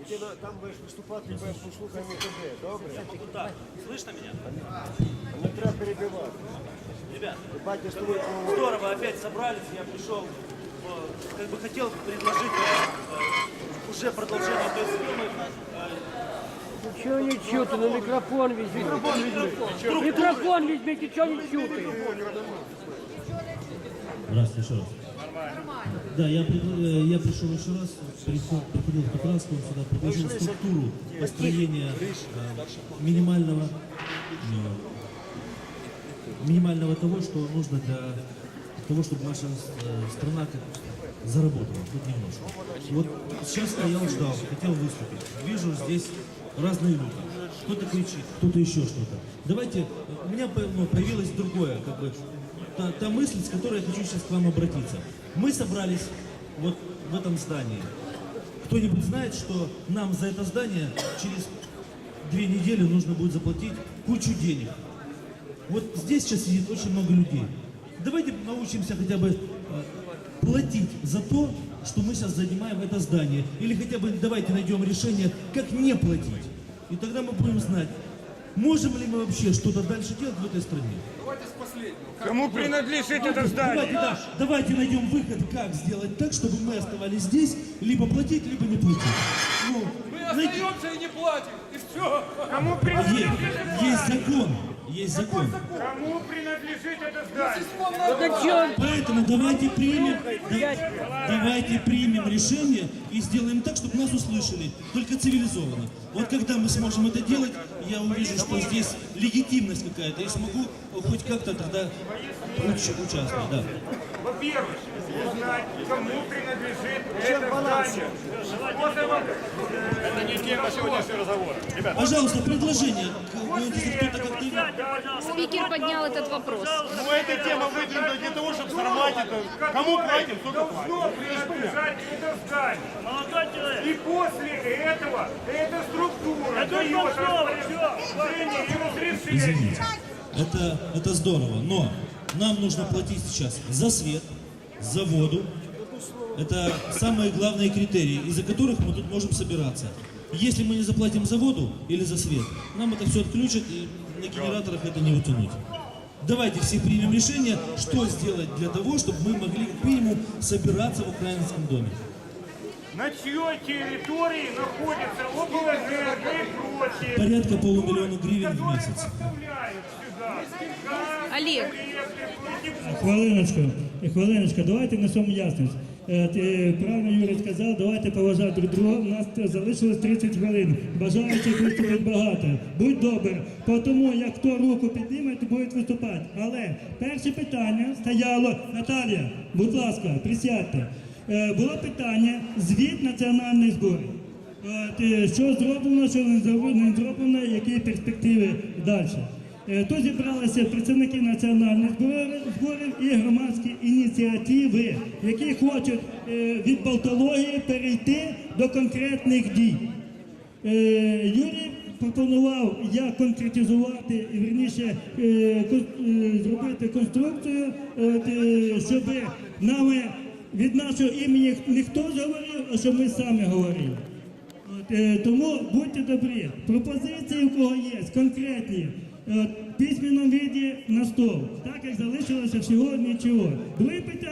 І ти на- там будеш виступати, будеш послухаємо тебе, добре? Так, слышно меня? Не треба перебивати. Ребят, І батя з тобою поговорить. здорово, опять собрались, я пришел, э, как бы хотел предложить э, уже продолжение той схемы. Нічого не чути, на мікрофон візьміть. Мікрофон візьміть. Мікрофон візьміть, нічого не чути. Здравствуйте еще раз. Да, я, э, я пришел еще раз, приход- приходил в Петровскую, сюда предложил структуру построения э, минимального, э, минимального того, что нужно для того, чтобы наша э, страна как заработала, хоть немножко. Вот сейчас стоял, ждал, хотел выступить. Вижу здесь разные люди. Кто-то кричит, кто-то еще что-то. Давайте, у меня ну, появилось другое, как бы, та, та мысль, с которой я хочу сейчас к вам обратиться. Мы собрались вот в этом здании. Кто-нибудь знает, что нам за это здание через две недели нужно будет заплатить кучу денег? Вот здесь сейчас сидит очень много людей. Давайте научимся хотя бы э, платить за то, что мы сейчас занимаем это здание. Или хотя бы давайте найдем решение, как не платить. И тогда мы будем знать, можем ли мы вообще что-то дальше делать в этой стране. Кому принадлежит это здание? Давайте, да, давайте найдем выход, как сделать так, чтобы мы оставались здесь, либо платить, либо не платить. Ну, остаемся и не платим, и все. Кому Е- принадлежит это есть здание? закон, есть закон. Кому принадлежит это здание? Поэтому давайте примем, да- давайте примем решение и сделаем так, чтобы нас услышали, только цивилизованно. Вот когда мы сможем это делать, я увижу, что здесь легитимность какая-то, и смогу хоть как-то тогда уч- участвовать. Да. Во-первых, узнать, кому принадлежит это здание. Вот и вот. Это не тема сегодняшнего разговора. Ребята, Пожалуйста, предложение. К- ну, Если кто-то как-то... Спикер поднял этот вопрос. ну эта тема выдвинута для того, чтобы сорвать это. Кому платим, столько платим. Должно принадлежать это здание. И после этого эта структура дает распоряжение и разрешение. Извините. Это, это здорово, но нам нужно платить сейчас за свет, за воду. Это самые главные критерии, из-за которых мы тут можем собираться. Если мы не заплатим за воду или за свет, нам это все отключат и на генераторах это не утянуть. Давайте все примем решение, что сделать для того, чтобы мы могли как минимум собираться в украинском доме. На чьей территории находится облэнерго и прочее. Порядка полумиллиона гривен в месяц. Олег, Хвилиночку, хвилиночку, давайте несемо ясність. Е, ти- Правильно Юрій сказав, давайте поважати друг друга. У нас залишилось 30 хвилин. Бажаючих виступить багато. Будь добр. Тому, як хто руку підніме, то будуть виступати. Але перше питання стояло, Наталія, будь ласка, присядьте. Е, Було питання звіт національних зборів. Е, Що зроблено, що не зроблено, які перспективи далі. Е, Тут зібралися представники національних зборів, і громадські ініціативи, які хочуть е, від болтології перейти до конкретних дій. Е, Юрій пропонував, як конкретизувати і вірніше е, кон- е, зробити конструкцію, щоб нами від нашого імені ніхто говорив, а щоб ми самі говорили. Тому будьте добрі, пропозиції у кого є, конкретні, в письменному віді на стол, так як залишилося всього нічого. Друге питання.